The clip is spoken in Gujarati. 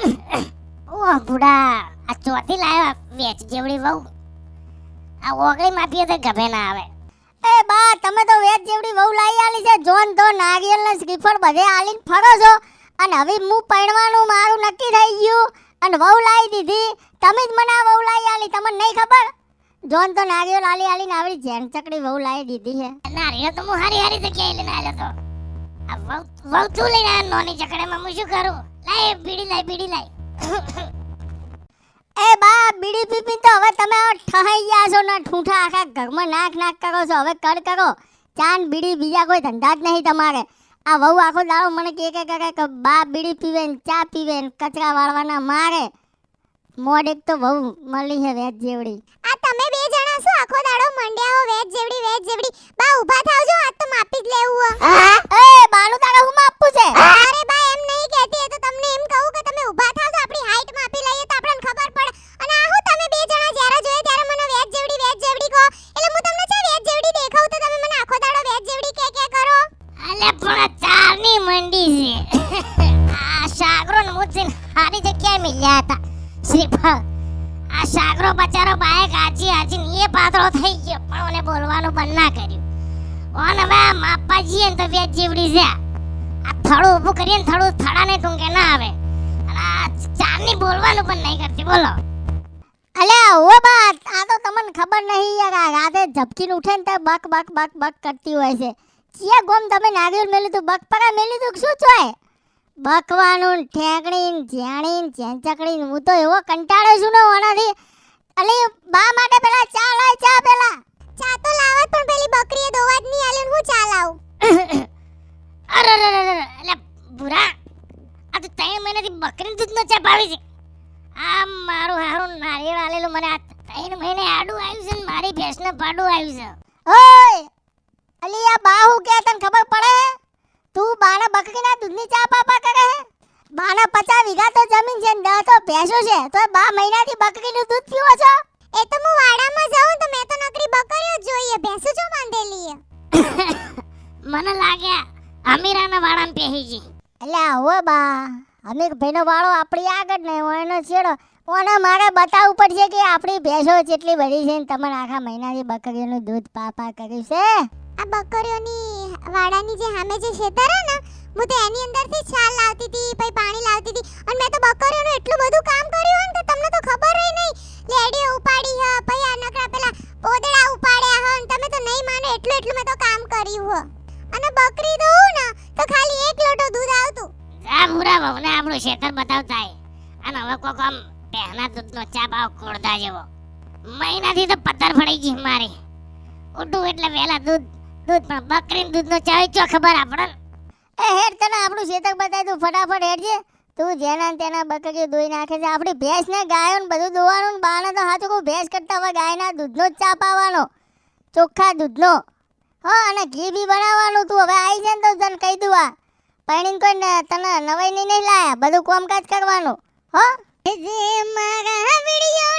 ઓહ બુડા, આ ચોથી લાવ્યો વેચ જેવડી વહુ. આ ઓગળી માફી તો ગભે ના આવે. એ બા, તમે તો વેચ જેવડી વહુ લાવી આલી છે. જોન તો નારિયેળ ને શ્રીફળ બધે આલીને ફરો છો. અને હવે હું પરણવાનું મારું નક્કી થઈ ગયું. અને વહુ લાવી દીધી. તમે જ મને આ વહુ લાવી આલી. તમને નહીં ખબર? જોન તો નારિયેળ આલી આલીને આવડી જેન ચકડી વહુ લાવી દીધી છે ના રે તો હું હારી હારી જગ્યાએ લઈને આવ્યો તો. આ વહુ વહુ તું લઈને નોની ચકડીમાં હું શું કરું? લાય બીડી લાય બીડી લાય. એ બા, બીડી પીપી તો હવે તમે ઠહાઈ ગયા છો ને, ઠૂઠા આખા ઘરમાં નાક નાક કરો છો. હવે કર. કરો ચાન બીડી બીજા કોઈ ધંધા જ નહીં તમારે. આ વહુ આખો દાડો મને કે કે કરે કે, બા, બીડી પીવે ને, ચા પીવે ને, કચરા વાળવાના મારે. મોડ એક તો વહુ મળી છે વેજ જેવડી. આ તમે બે જણા શું આખો દાડો મંડ્યા હો વેજ જેવડી વેજ જેવડી? બા, ઊભા થાવજો હારી જગ્યાએ મિલ્યા હતા. શ્રીફળ, આ સાગરો બચારો બાય આજી ને એ પાતળો થઈ ગયો. પણ મને બોલવાનું બંધ ના કર્યું. ઓન હવે આ માપા જઈએ ને તો બે જીવડી છે. આ થળું ઊભું કરીએ ને થડું થડાને ટૂંકે ના આવે. અને આ ચારની બોલવાનું પણ નહીં કરતી. બોલો. અલ્યા ઓ બા આ તો તમને ખબર નહીં યાર. આ રાતે ઝપકીને ઉઠે ને તો બક બક બક બક કરતી હોય છે. ચિયા ગોમ તમે નાગેલ મેલી તું. બક પરા મેલી તું શું ચોય? બકવાનું ને ઠેકણી ને જ્યાણી ને ચેંચકડી ને હું તો એવો કંટાળો છું ને ઓનાથી. અલી બા માટે પેલા ચા લાય ચા પેલા. ચા તો લાવે પણ પેલી બકરીએ દોવા જ નહીં આલે હું ચા લાવું? અરે અરે અરે એટલે બુરા આ તો ત્રણ મહિનાથી બકરી દૂધનો ચા પાવી છે. આ મારું હારું નારિયેળ આલેલું મને આ ત્રણ મહિને આડું આવ્યું છે ને મારી ભેંસને પાડું આવ્યું છે. ઓય! અલી આ બા હું કે તને ખબર પડે? તું બાના બકરીના દૂધની ચા પાપા બાના પચાસ વીઘા તો જમીન છે ને દસ તો ભેંસો છે. તો બા મહિનાથી બકરીનું દૂધ પીવો છો? એ તો હું વાડામાં જાઉં તો મેં તો નકરી બકરીઓ જ જોઈએ ભેંસો જો બાંધેલી છે. મને લાગે અમીરાના વાડામાં પહેરી છે એટલે હવે બા અમીર ભાઈનો વાળો આપણી આગળ ને એનો છેડો. ઓને મારે બતાવવું પડશે કે આપણી ભેંસો જેટલી બધી છે ને તમારે આખા મહિનાથી બકરીઓનું દૂધ પાપા કર્યું છે? આ બકરીઓની વાડાની જે સામે જે ખેતર ને હું તો એની અંદરથી છાલ લાવતી હતી, પછી પાણી લાવતી હતી. અને મેં તો બકરીઓનું એટલું બધું કામ કર્યું હોય ને તો તમને તો ખબર ય નહીં. લેડીઓ ઉપાડી હ, પછી આ નકરા પેલા પોદળા ઉપાડ્યા હ તમે તો નહીં માનો એટલું એટલું મેં તો કામ કર્યું હ. અને બકરી દઉં ને, તો ખાલી એક લોટો દૂધ આવતું. આ મુરા વહુને આપણું શેતર બતાવતા અને હવે કોક આમ પહેલા દૂધનો ચા ભાવ કોળતા જેવો. મહિનાથી તો પથ્થર પડી ગઈ મારી. ઉઠું એટલે વહેલા દૂધ દૂધ પણ બકરીનું દૂધનો ચા ચો ખબર આપણને? એ, હેડ તને આપણું શેતક બતાવી તું, ફટાફટ હેડજે તું જેના તેના બકરીઓ દોઈ નાખે છે. આપણી ભેંસ ને ગાયો ને બધું દોવાનું ને તો હાથું કોઈ ભેંસ કરતા હોય ગાયના દૂધનો જ ચાપાવાનો ચોખ્ખા દૂધનો. હા, અને ઘી બી બનાવવાનું તું. હવે આવી છે ને તો તને કહી દઉં આ. પૈણીને કોઈ તને નવાઈ નહીં નહીં લાયા. બધું કામકાજ કરવાનું. હો? જે મારા વિડિયો